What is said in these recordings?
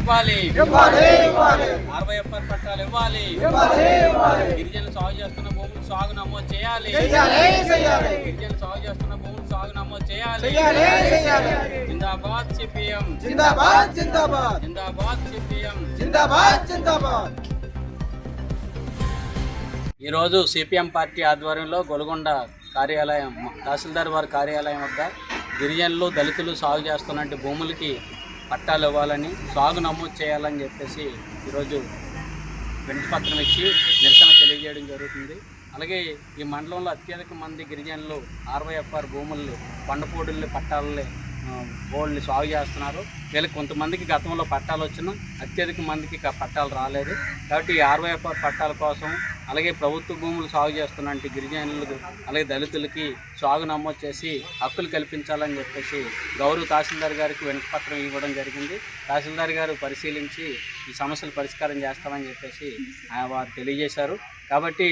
ఇవ్వాలి. ఇవ్వాలి ఇవ్వాలి. అరవై ఎప్పటి పట్టాలు ఇవ్వాలి. గిరిజనులు సాగు చేస్తున్న భూములు సాగు నమోదు చేయాలి. గిరిజనులు సాగు చేస్తున్న భూములు సాగు నమోదు చేయాలి. జిందాబాద్ సిపిఎం. జిందాబాద్ జిందాబాద్. జిందాబాద్ సిపిఎం. జిందాబాద్ జిందాబాద్. ఈరోజు సిపిఎం పార్టీ ఆధ్వర్యంలో గొలగొండ కార్యాలయం తహసీల్దార్ వారి కార్యాలయం వద్ద గిరిజనులు దళితులు సాగు చేస్తున్నటువంటి భూములకి పట్టాలు ఇవ్వాలని సాగు నమోదు చేయాలని చెప్పేసి ఈరోజు వినతిపత్రం ఇచ్చి నిరసన తెలియజేయడం జరుగుతుంది. అలాగే ఈ మండలంలో అత్యధిక మంది గిరిజనులు ఆర్వైఎఫ్ఆర్ భూముల్ని పండపోడుల్ని పట్టాలని బోల్డ్ని సాగు చేస్తున్నారు. వీళ్ళకి కొంతమందికి గతంలో పట్టాలు వచ్చినా అత్యధిక మందికి పట్టాలు రాలేదు. కాబట్టి ఈ ఆర్వైఎఫ్ఆర్ పట్టాల కోసం అలాగే ప్రభుత్వ భూములు సాగు చేస్తున్నటువంటి గిరిజనులకు అలాగే దళితులకి సాగు నమోదు చేసి హక్కులు కల్పించాలని చెప్పేసి గౌరవ తహసీల్దార్ గారికి వినతిపత్రం ఇవ్వడం జరిగింది. తహసీల్దార్ గారు పరిశీలించి ఈ సమస్యలు పరిష్కారం చేస్తామని చెప్పేసి ఆయన వారు తెలియజేశారు. కాబట్టి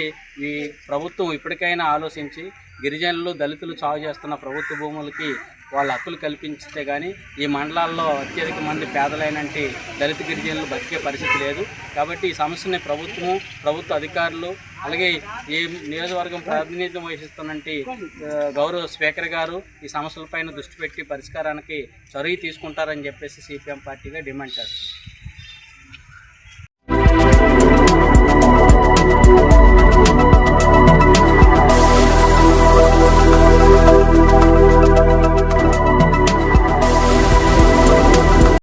ఈ ప్రభుత్వం ఇప్పటికైనా ఆలోచించి గిరిజనులు దళితులు సాగు చేస్తున్న ప్రభుత్వ భూములకి వాళ్ళ హక్కులు కల్పించితే కానీ ఈ మండలాల్లో అత్యధిక మంది పేదలైనంటి దళిత గిరిజనులు బతికే పరిస్థితి లేదు. కాబట్టి ఈ సమస్యని ప్రభుత్వము ప్రభుత్వ అధికారులు అలాగే ఈ నియోజకవర్గం ప్రాతినిధ్యం వహిస్తున్నటువంటి గౌరవ స్పీకర్ గారు ఈ సమస్యలపైన దృష్టి పెట్టి పరిష్కారానికి చొరవ తీసుకుంటారని చెప్పేసి సిపిఎం పార్టీగా డిమాండ్ చేస్తుంది.